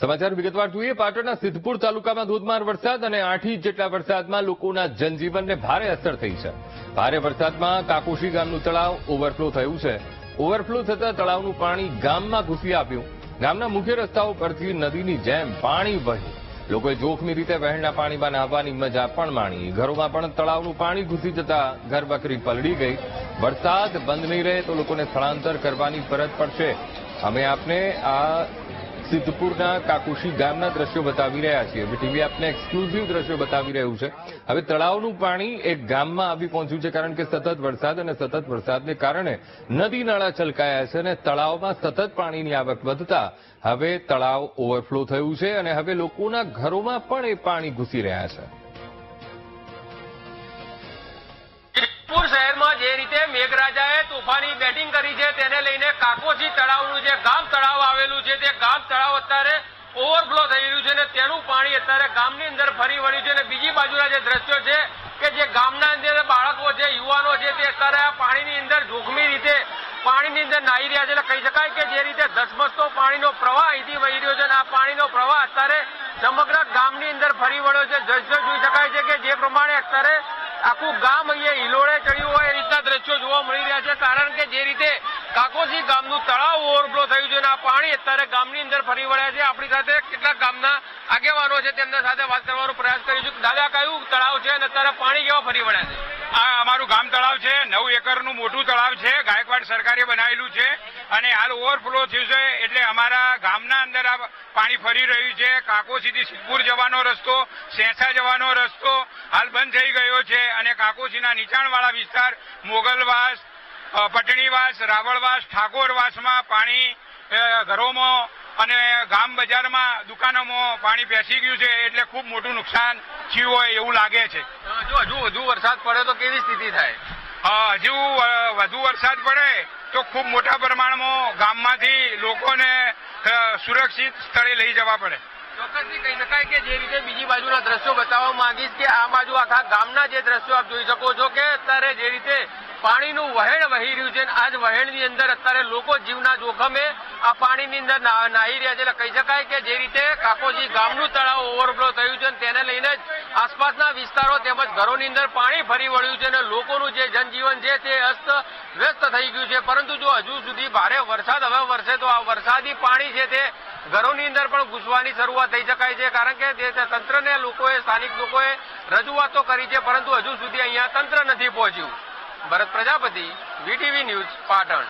સમાચાર વિગતવાર જોઈએ, પાટણના સિદ્ધપુર તાલુકામાં ધોધમાર વરસાદ અને આઠ ઇંચ જેટલા વરસાદમાં લોકોના જનજીવનને ભારે અસર થઈ છે. ભારે વરસાદમાં કાકોશી ગામનું તળાવ ઓવરફ્લો થયું છે. ઓવરફ્લો થતા તળાવનું પાણી ગામમાં ઘૂસી આવ્યું. ગામના મુખ્ય રસ્તાઓ પરથી નદીની જેમ પાણી વહ્યું. લોકોએ જોખમી રીતે વહેણના પાણીમાં નાહવાની મજા પણ માણી. ઘરોમાં પણ તળાવનું પાણી ઘૂસી જતા ઘર બકરી પલળી ગઈ. વરસાદ બંધ નહીં રહે તો લોકોને સ્થળાંતર કરવાની ફરજ પડશે. અમે આપને આ સિદ્ધપુરના કાકુશી ગામના દ્રશ્યો બતાવી રહ્યા છીએ. ટીવી આપને એક્સક્લુઝિવ દ્રશ્યો બતાવી રહ્યું છે. હવે તળાવનું પાણી એક ગામમાં આવી પહોંચ્યું છે કારણ કે સતત વરસાદ અને સતત વરસાદને કારણે નદી નાળા છલકાયા છે અને તળાવમાં સતત પાણીની આવક વધતા હવે તળાવ ઓવરફ્લો થયું છે અને હવે લોકોના ઘરોમાં પણ એ પાણી ઘૂસી રહ્યા છે. સિદ્ધપુર શહેરમાં જે રીતે મેઘરાજાએ તોફાની બેટિંગ કરી છે તેને લઈને કાકોજી તળાવનું જે ગામ તળાવ છે તે ગામ તળાવ અત્યારે ઓવરફ્લો થઈ રહ્યું છે અને તેનું પાણી અત્યારે ગામની અંદર ફરી વળ્યું છે અને બીજી બાજુના જે દ્રશ્યો છે કે જે ગામના અંદર બાળકો છે, યુવાનો છે તે અત્યારે આ પાણીની અંદર જોખમી રીતે પાણીની અંદર નાહી રહ્યા છે. એટલે કહી શકાય કે જે રીતે ધસમસતો પાણીનો પ્રવાહ અહીંથી વહી રહ્યો છે અને આ પાણીનો પ્રવાહ અત્યારે સમગ્ર ગામની અંદર ફરી વળ્યો છે. દ્રશ્યો જોઈ શકાય છે કે જે પ્રમાણે અત્યારે આખું ગામ અહીંયા હિલોળે ચડ્યું હોય એ રીતના દ્રશ્યો જોવા મળી રહ્યા છે. કારણ કે જે રીતે કાકોજી ગામનું તળાવ ઓવરફ્લો થયું છે અને આ પાણી અત્યારે ગામની અંદર ફરી વળ્યા છે. આપણી સાથે કેટલાક ગામના આગેવાનો છે, તેમના સાથે વાત કરવાનો પ્રયાસ કરીશું દાદા, કયું તળાવ છે અને અત્યારે પાણી કેવા ફરી વળ્યા છે? આ અમારું ગામ તળાવ છે, નવ એકરનું મોટું તળાવ છે. ગાયકવાડ સરકારે બનાવેલું છે અને હાલ ઓવરફ્લો થયું છે એટલે અમારા ગામના અંદર આ પાણી ફરી રહ્યું છે. કાકોસીથી સિદ્ધપુર જવાનો રસ્તો સેસા જવાનો રસ્તો હાલ બંધ થઈ ગયો છે અને કાકોસીના નીચાણવાળા વિસ્તાર, મોગલવાસ પટણીવાસ રાવળવાસ ઠાકોરવાસમાં પાણી ઘરોમાં અને ગામ બજારમાં દુકાનોમાં પાણી બેસી ગયું છે એટલે ખૂબ મોટું નુકસાન થયું હોય એવું લાગે છે. જો હજુ વધુ વરસાદ પડે તો કેવી સ્થિતિ થાય? હજુ વધુ વરસાદ પડે તો ખૂબ મોટા પ્રમાણમાં ગામમાંથી લોકોને સુરક્ષિત સ્થળે લઈ જવા પડે. ચોક્કસથી કહી શકાય કે જે રીતે બાજુના દ્રશ્યો બતાવવા માંગીશ કે આ બાજુ આખા ગામના જે દ્રશ્યો આપ જોઈ શકો છો કે અત્યારે જે રીતે પાણીનું વહેણ વહી રહ્યું છે આ જ વહેણની અંદર અત્યારે લોકો જીવના જોખમે આ પાણીની અંદર નાહી રહ્યા છે. એટલે કહી શકાય કે જે રીતે કાકોજી ગામનું તળાવ ઓવરફ્લો થયું છે તેને લઈને જ આસપાસના વિસ્તારો તેમજ ઘરોની અંદર પાણી ફરી વળ્યું છે અને લોકોનું જે જનજીવન છે તે અસ્ત વ્યસ્ત થઈ ગયું છે. પરંતુ જો હજુ સુધી ભારે વરસાદ હવે વરસે તો આ વરસાદી પાણી છે તે ઘરોની અંદર પણ ઘૂસવાની શરૂઆત થઈ શકાય છે, કારણ કે તંત્રને લોકોએ, સ્થાનિક લોકોએ રજૂઆતો કરી છે, પરંતુ હજુ સુધી અહીંયા તંત્ર નથી પહોંચ્યું. Bharat Prajapati, VTV news, Patan.